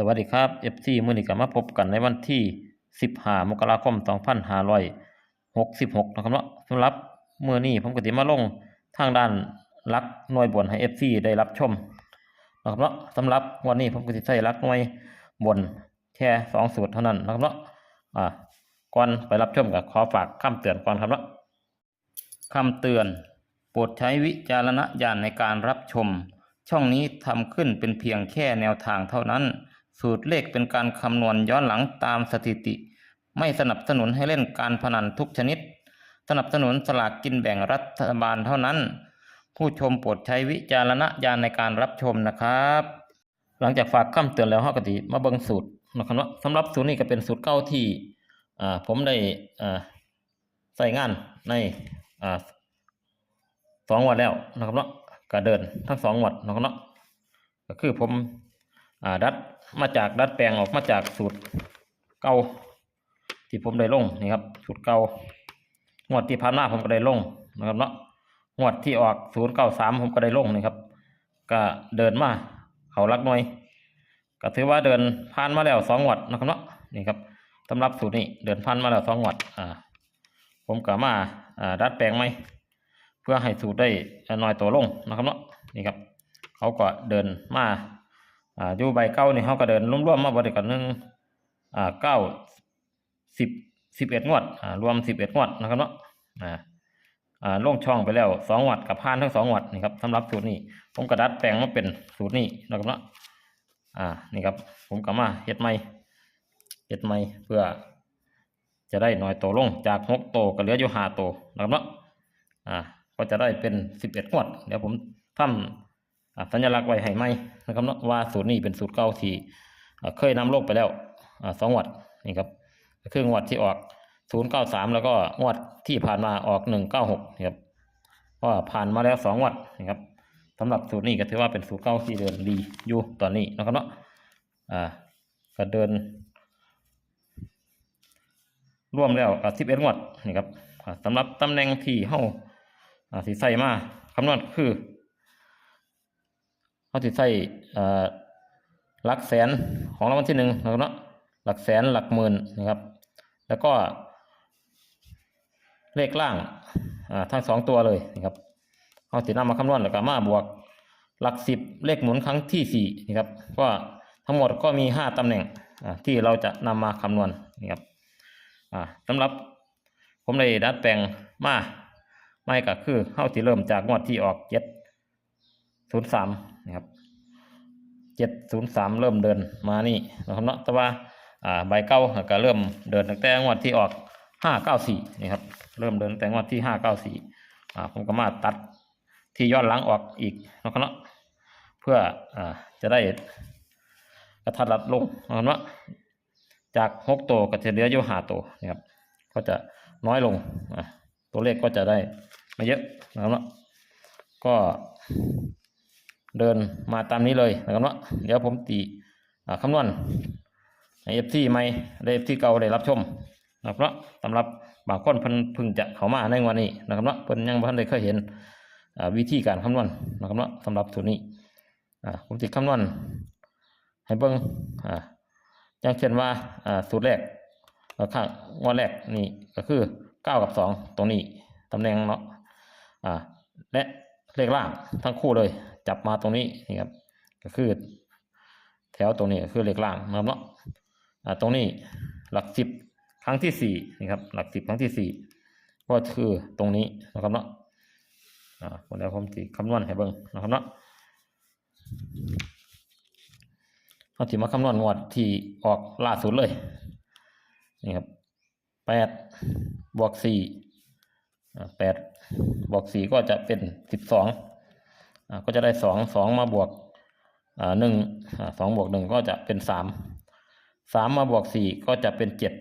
สวัสดีครับ FC มื้อนี้ก็มาพบกันในวันที่ 15 มกราคม 2566 นะครับเนาะสำหรับมื้อนี้ผมก็สิมาลงทางด้านลักหน่วยบนให้ FC ได้รับชมนะครับเนาะสำหรับวันนี้ผมก็สิใช้ลักหน่วยบนแค่สองสูตรเท่านั้นนะครับเนาะอ่าก่อนไปรับชมก็ขอฝากคำเตือนก่อนครับเนาะคำเตือน โปรดใช้วิจารณญาณในการรับชม ช่องนี้ทำขึ้นเป็นเพียงแค่แนวทางเท่านั้น สูตรเลขเป็นการคำนวณย้อนหลังตามสถิติ ไม่สนับสนุนให้เล่นการพนันทุกชนิด สนับสนุนสลากกินแบ่งรัฐบาลเท่านั้น ผู้ชมโปรดใช้วิจารณญาณในการรับชมนะครับ หลังจากฝากคำเตือนแล้วเฮาก็สิมาเบิงสูตรนะครับว่าสำหรับสูตรนี้ก็เป็นสูตรเก่าที่ผมได้ใส่งานในอสองวันแล้วนะครับเนาะก็เดินทั้งสองงวันนะครับเนาะก็คือผม อ่าดัดมาจากดัดแปลงออกมาจากสูตรเก่าที่ผมได้ลงนี่ครับสูตรเก่างวดที่ผ่านมาผมก็ได้ลงนะครับเนาะงวดที่ออกศูนย์เก้าสามผมก็ได้ลงนี่ครับ ก็เดินมาเขารักหน่วยก็ถือว่าเดินผ่านมาแล้วสองงวดนะครับเนาะนี่ครับสำหรับสูตรนี้เดินผ่านมาแล้วสองงวดอ่าผมก็มาอ่าดัดแปลงไหมเพื่อให้สูตรได้น้อยตัวลงนะครับเนาะนี่ครับเขาก็เดินมา อ่าอยู่ใบเก้านี่เขาก็เดินรวมๆมาบริกันหนึ่งอ่าเก้าสิบสิบเอ็ดงวดอ่ารวมสิบเอ็ดงวดนะครับเนาะอ่าอ่าลงช่องไปแล้วสองงวดกับพานทั้งสองงวดนี่ครับสำหรับสูตรนี้ ผมกระดัดแปลงมาเป็นสูตรนี้นะครับเนาะอ่านี่ครับ ผมก็มาเฮ็ดใหม่เฮ็ดใหม่เพื่อ จะได้หน้อยโตลงจากหกโตก็เหลืออยู่ห้าโตนะครับเนาะอ่าก็จะได้เป็นสิบเอ็ดงวด เดี๋ยวผมทำอ่า สัญลักษณ์ไว้ให้ไหมนะครับเนาะว่าสูตรนี้เป็นสูตรเก่าที่เคยนำโลกไปแล้วสองงวดนี่ครับก็คืองวัดที่ออกศูนย์เก้าสามแล้วก็งวดที่ผ่านมาออกหนึ่งเก้าหกนี่ครับก็ผ่านมาแล้วสองงวดนี่ครับสำหรับสูตรนี้ก็ถือว่าเป็นสูตรเก่าที่เดินดีอยู่ตอนนี้นะครับเนาะอ่าก็เดินรวมแล้วสิบเอ็ดงวดนี่ครับอ่าสำหรับตำแหน่งที่เฮาอ่าสิใส่มาคำนวณคือ เฮาสิใส่หลักแสนของรางวัลที่หนึ่งนะครับเนาะหลักแสนหลักหมื่นนะครับ แล้วก็เลขล่างทั้งสองตัวเลยนะครับเฮาสินำมาคำนวณแล้วก็มาบวกหลักสิบเลขหมุนครั้งที่สี่นะครับก็ทั้งหมดก็มีห้าตำแหน่งที่เราจะนำมาคำนวณนะครับอ่าสำหรับผมได้ดัดแปลงมาไม่ก็คือเข้าที่เริ่มจากงวดที่ออกเจ็ด ศูนย์สามนะครับเจ็ดศูนย์สามเริ่มเดินมานี่นะครับเนาะแต่ว่าอ่าใบเก้าก็เริ่มเดินตั้งแต่งวดที่ออกห้าเก้าสี่นี่ครับเริ่มเดินตั้งแต่งวดที่ห้าเก้าสี่อ่าผมก็มาตัดที่ย้อนหลังออกอีกนะครับเนาะเพื่ออ่าจะได้กระทัดรัดลงนะครับเนาะจากหกตัวก็จะเหลืออยู่ห้าตัวนะครับก็จะน้อยลงตัวเลขก็จะได้ไม่เยอะนะครับเนาะก็ เดินมาตามนี้เลยนะครับเนาะเดี๋ยวผมตีคำนวณเอฟซีใหม่ได้เอฟซีเก่าได้รับชมนะครับเนาะสำหรับบางคนเพิ่นพิ่งจะเข้ามาในวันนี้นะครับเนาะเพิ่นยังบ่ทันได้เคยเห็นวิธีการคำนวณนะครับเนาะสำหรับสูตรนี้ผมติคำนวณให้เบิ่งอย่างเช่นว่าสูตรแรกเอ่อข้างงวดแรกนี่ก็คือเก้ากับสองตรงนี้ตำแหน่งเนาะและเลขล่างทั้งคู่เลย จับมาตรงนี้นี่ครับก็คือ แถวตรงนี้คือเลขล่างนะครับเนาะอ่าตรงนี้หลักสิบครั้งที่สี่นี่ครับหลักสิบครั้งที่สี่ก็คือตรงนี้นะครับเนาะอ่าวันนี้ผมจะคำนวณให้เบิ่งนะครับเนาะเราถิมาคำนวณงวดที่ออกล่าสุดเลยนี่ครับแปดบวกสี่แปดบวกสี่ก็จะเป็นสิบสอง ก็จะได้สองสองมาบวกหนึ่งสองบวกหนึ่งก็จะเป็นสามสามมาบวกสี่ก็จะเป็นเจ็ด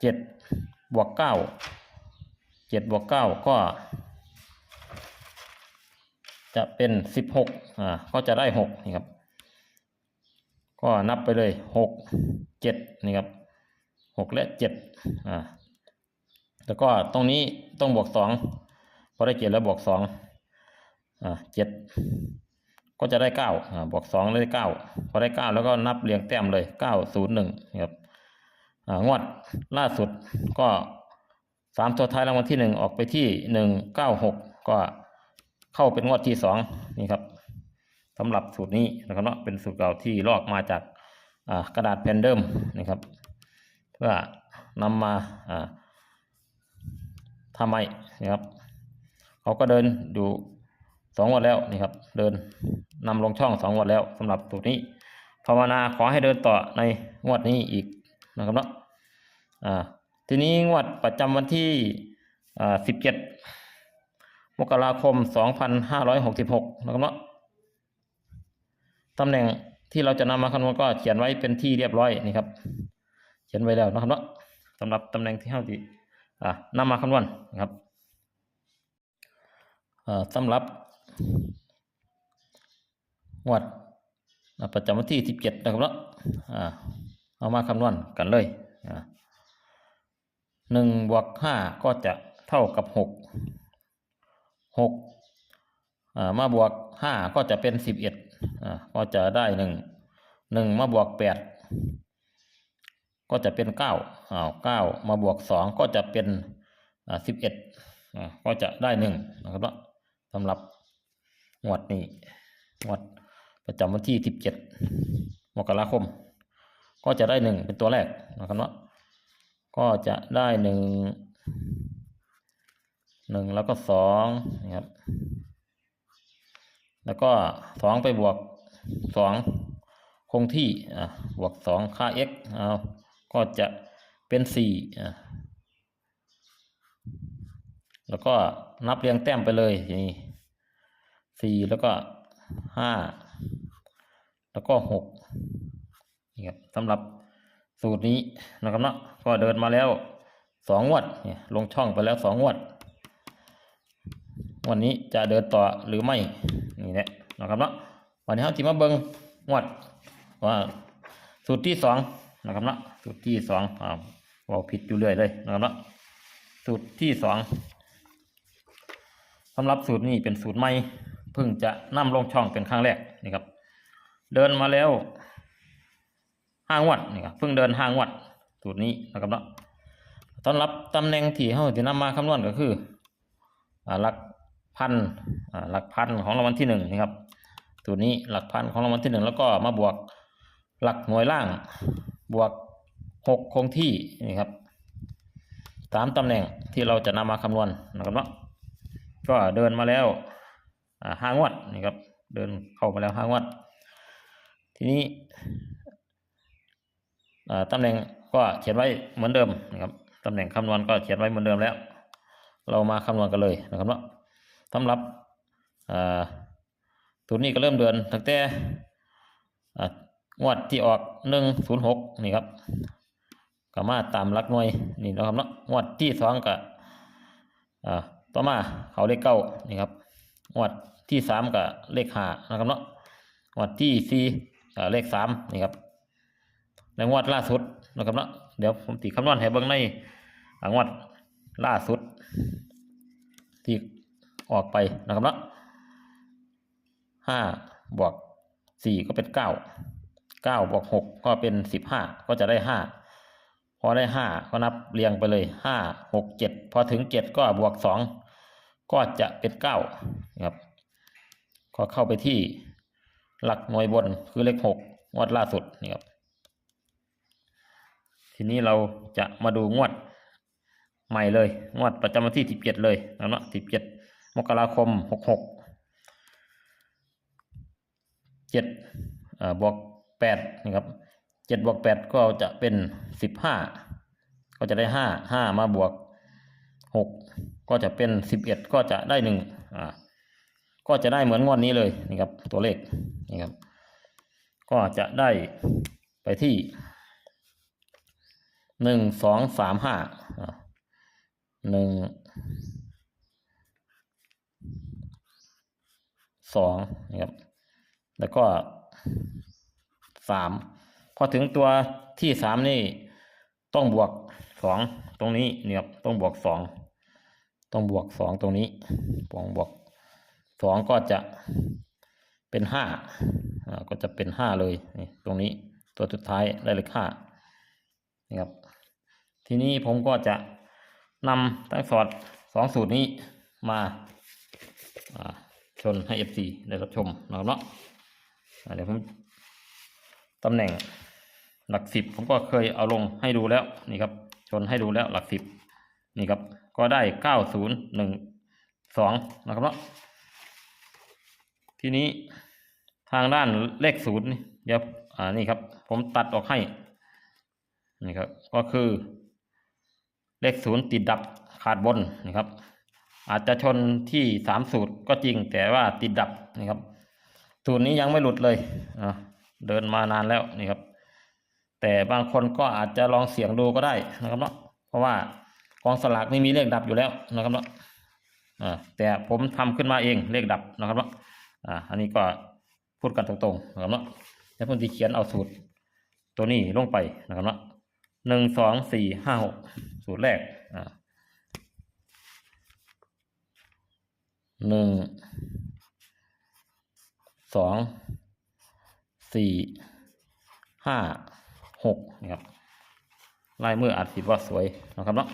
เจ็ดบวกเก้าเจ็ดบวกเก้าก็ จะเป็นสิบหกอ่าก็จะได้หกนี่ครับ ก็นับไปเลยหกเจ็ดนี่ครับหกและเจ็ดอ่าแล้วก็ตรงนี้ต้องบวกสอง พอได้เจ็ดแล้วบวกสองอ่าเจ็ดก็จะได้เก้าอ่าบวกสองได้เก้าพอได้เก้าแล้วก็นับเรียงแต้มเลยเก้าศูนย์หนึ่งครับอ่างวดล่าสุดก็สามตัวท้ายรางวัลที่หนึ่งออกไปที่หนึ่งเก้าหกก็เข้าเป็นงวดที่สองนี่ครับสำหรับสูตรนี้นะครับเนาะเป็นสูตรเก่าที่ลอกมาจากอ่ากระดาษแผ่นเดิมนะครับ เพื่อนำมาอ่าทำไมนะครับ เขาก็เดินอยู่สองวันแล้วนี่ครับ เดินนำลงช่องสองวันแล้วสำหรับสูตรนี้ภาวนาขอให้เดินต่อในงวดนี้อีกนะครับเนาะอ่าทีนี้งวดประจำวันที่อ่าสิบเจ็ดมกราคมสองพันห้าร้อยหกสิบหกนะครับเนาะตำแหน่งที่เราจะนำมาคำนวณก็เขียนไว้เป็นที่เรียบร้อยนี่ครับ เขียนไว้แล้วนะครับเนาะสำหรับตำแหน่งที่เท่าที่อ่านำมาคำนวณนะครับ สำหรับงวดประจำวันที่สิบเจ็ดนะครับเนาะเอามาคำนวณกันเลยหนึ่งบวกห้าก็จะเท่ากับหกหกมาบวกห้าก็จะเป็นสิบเอ็ดก็จะได้หนึ่งหนึ่งมาบวกแปดก็จะเป็นเก้าอ้าวเก้ามาบวกสองก็จะเป็นสิบเอ็ดก็จะได้หนึ่งนะครับเนาะ สำหรับงวดนี้งวดประจำวันที่สิบเจ็ดมกราคม ก็จะได้หนึ่งเป็นตัวแรกนะครับเนาะก็จะได้หนึ่งหนึ่งแล้วก็สองนะครับแล้วก็สองไปบวกสองคงที่อะบวกสองค่า x เอาก็จะเป็นสี่อะแล้วก็นับเรียงแต้มไปเลยนี้ สี่แล้วก็ห้าแล้วก็หกนี่ครับสำหรับสูตรนี้นะครับเนาะก็เดินมาแล้วสองงวดเนี่ยลงช่องไปแล้วสองงวดวันนี้จะเดินต่อหรือไม่นี่แหละนะครับเนาะวันนี้เราจะมาเบิงงวดว่าสูตรที่สองนะครับเนาะสูตรที่สองอ่าเว่าผิดอยู่เรื่อยเลยนะครับเนาะสูตรที่สองสำหรับสูตรนี้เป็นสูตรใหม่ เพิ่งจะนำลงช่องเป็นครั้งแรกนี่ครับ เดินมาแล้วห้างวัดนี่ครับเพิ่งเดินห้างวัดสูตรนี้นะครับเนาะสำหรับตำแหน่งที่เราจะนำมาคำนวณก็คือหลักพันหลักพันของรางวัลที่หนึ่งนะครับตัวนี้หลักพันของรางวัลที่หนึ่งแล้วก็มาบวกหลักหน่วยล่างบวกหกคงที่นี่ครับสามตำแหน่งที่เราจะนำมาคำนวณนะครับเนาะก็เดินมาแล้ว ห้างวดนี่ครับ เดินเข้ามาแล้วห้างวด ทีนี้ตำแหน่งก็เขียนไว้เหมือนเดิมนะครับตำแหน่งคำนวณก็เขียนไว้เหมือนเดิมแล้ว เรามาคำนวณกันเลยนะครับเนาะสำหรับตัวนี้ก็เริ่มเดือนตั้งแต่อ่างวดที่ออกหนึ่งศูนย์หกนี่ครับก็มาตามลักหน่วยนี่นะครับเนาะงวดที่สองก็ต่อมาเขาเลขเก้านี่ครับ งวดที่สามก็เลขห้านะครับเนาะงวดที่สี่ก็เลขสามนี่ครับในงวดล่าสุดนะครับเนาะเดี๋ยวผมตีคำนวณให้เบิ่งในงวดล่าสุด ที่ออกไปนะครับเนาะห้าบวกสี่ก็เป็นเก้าเก้าบวกหกก็เป็นสิบห้าก็จะได้ห้าพอได้ห้าก็นับเรียงไปเลยห้าหกเจ็ดพอถึงเจ็ดก็บวกสอง ก็จะเป็นเก้านะครับ ก็เข้าไปที่หลักหน่วยบนคือเลขหกงวดล่าสุดนี่ครับ ทีนี้เราจะมาดูงวดใหม่เลย งวดประจำวันที่สิบเจ็ดเลยนะเนาะสิบเจ็ดมกราคมหกหกเจ็ดบวกแปดนะครับเจ็ดบวกแปดก็จะเป็นสิบห้าก็จะได้ห้าห้ามาบวก หกก็จะเป็นสิบเอ็ดก็จะได้หนึ่งอ่าก็จะได้เหมือนงวดนี้เลยนี่ครับตัวเลขนี่ครับก็จะได้ไปที่หนึ่งสองสามห้าหนึ่งสองนะครับแล้วก็สามพอถึงตัวที่สามนี่ต้องบวกสองตรงนี้เนี่ยต้องบวกสอง ต้องบวกสองตรงนี้บวกบวกสองก็จะเป็นห้าก็จะเป็นห้าเลยนี่ตรงนี้ตัวสุดท้ายได้เลขห้านี่ครับ ทีนี้ผมก็จะนำทั้งสอดสองสูตรนี้มาชนให้ FC ได้รับชมนะครับเนาะเดี๋ยวผมตำแหน่งหลักสิบผมก็เคยเอาลงให้ดูแล้วนี่ครับ ชนให้ดูแล้วหลักสิบนี่ครับ ก็ได้เก้าศูนย์หนึ่งสองนะครับเนาะทีนี้ทางด้านเลขศูนย์นี่เดี๋ยวอ่านี่ครับ ผมตัดออกให้นี่ครับ ก็คือเลขศูนย์ติดดับขาดบนนะครับ อาจจะชนที่สามสูตรก็จริงแต่ว่าติดดับนะครับ สูตรนี้ยังไม่หลุดเลยอะเดินมานานแล้วนี่ครับ แต่บางคนก็อาจจะลองเสี่ยงดูก็ได้นะครับเนาะเพราะว่า องสลากไม่มีเลขดับอยู่แล้วนะครับเนาะอ่าแต่ผมทำขึ้นมาเองเลขดับนะครับเนาะอ่าอันนี้ก็พูดกันตรงๆนะครับเนาะแล้วผมจะเขียนเอาสูตรตัวนี้ลงไปนะครับเนาะหนึ่งสองสี่ห้าหกสูตรแรกอ่าหนึ่งสองสี่ห้าหกนะครับลายมืออาจสิดว่าสวยนะครับเนาะ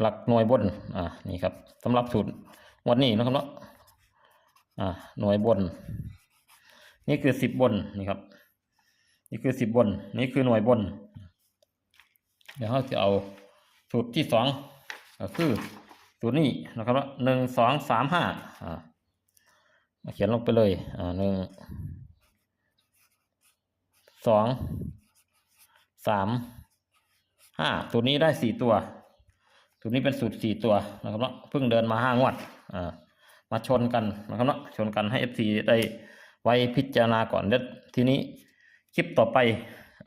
หลักหน่วยบน อ่า นี่ครับสำหรับสูตรวันนี้นะครับเนาะ อ่า หน่วยบน นี่คือสิบบน นี่ครับ นี่คือสิบบน นี่คือหน่วยบน เดี๋ยวเราจะเอาสูตรที่สองก็คือสูตรนี้นะครับว่าหนึ่งสองสามห้าอ่ามาเขียนลงไปเลย อ่าหนึ่งสองสามห้าสูตรนี้ได้สี่ตัว สูตรนี้เป็นสูตรสี่ตัวนะครับเนาะเพิ่งเดินมาห้างวดอ่ามาชนกันนะครับเนาะชนกันให้ FC ได้ไว้พิจารณาก่อนเดี๋ยทีนี้คลิปต่อไป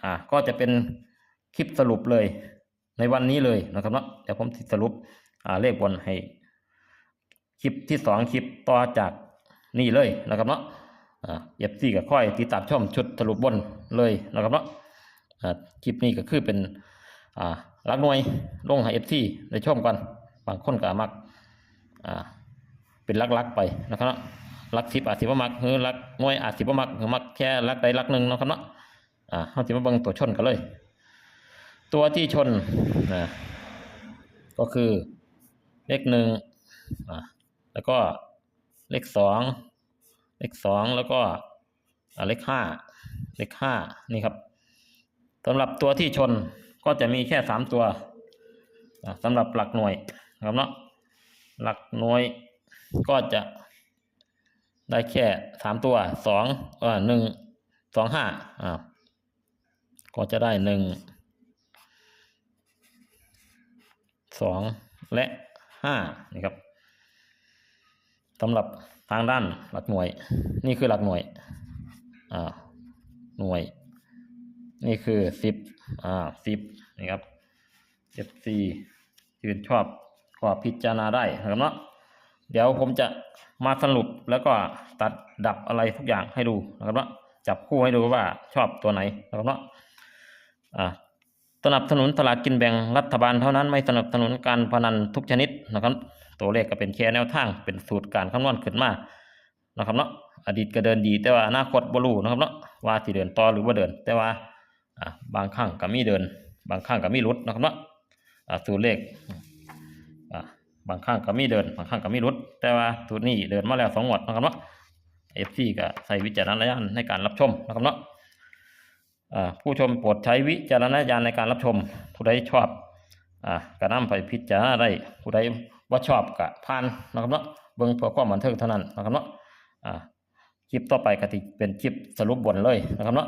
อ่าก็จะเป็นคลิปสรุปเลยในวันนี้เลยนะครับเนาะเดี๋ยวผมสรุปอ่าเลขบนให้คลิปที่สองคลิปต่อจากนี่เลยนะครับเนาะอ่าเอฟซีก็ค่อยติดตามช่อมชุดสรุปบนเลยนะครับเนาะคลิปนี้ก็คือเป็นอ่า รักหน่วยลงให้เอฟซีได้ชมกันบางคนก็มักอ่าเป็นลักๆไปนะครับเนาะลักสิบอาจสิบมักหรือลักหน่วยอาจสิบมักหรือมักแค่ลักใดลักหนึ่งนะครับเนาะอ่าเขาสิมาเบิ่งตัวชนกันเลย ตัวที่ชนนะก็คือเลขหนึ่งอ่าแล้วก็เลขสองเลขสองแล้วก็อ่าเลขห้าเลขห้านี่ครับสำหรับตัวที่ชน ก็จะมีแค่สามตัวสำหรับหลักหน่วยนะครับเนาะหลักหน่วยก็จะได้แค่สามตัวสองเออหนึ่งสองห้าอ่าก็จะได้หนึ่งสองและห้านี่ครับสำหรับทางด้านหลักหน่วย นี่คือหลักหน่วยอ่าหน่วย นี่คือสิบอ่าสิบนี่ครับเอฟซียืนชอบก็พิจารณาได้นะครับเนาะเดี๋ยวผมจะมาสรุปแล้วก็ตัดดับอะไรทุกอย่างให้ดูนะครับเนาะจับคู่ให้ดูว่าชอบตัวไหนนะครับเนาะอ่าสนับสนุนสลากกินแบ่งรัฐบาลเท่านั้นไม่สนับสนุนการพนันทุกชนิดนะครับ ตัวเลขก็เป็นแค่แนวทางเป็นสูตรการคำนวณขึ้นมานะครับเนาะอดีตก็เดินดีแต่ว่าอนาคตบ่รู้นะครับเนาะว่าสิเดินต่อหรือว่าเดินแต่ว่า อ่าบางครั้งก็มีเดิน บางครั้งก็มีหลุดนะครับเนาะอ่าสูตรเลขอ่าบางครั้งก็มีเดิน บางครั้งก็มีหลุด แต่ว่าสูตรนี้เดินมาแล้วสองงวดนะครับเนาะเอฟซีก็ใส่วิจารณญาณในการรับชมนะครับเนาะอ่าผู้ชมโปรดใช้วิจารณญาณในการรับชม ผู้ใดชอบอ่ากระนำไปพิจารณาได้ผู้ใดว่าชอบกะผ่านนะครับเนาะเบิ่งเพื่อความบันเทิงเท่านั้นนะครับเนาะอ่าคลิปต่อไปก็สิเป็นคลิปสรุปบนเลยนะครับเนาะ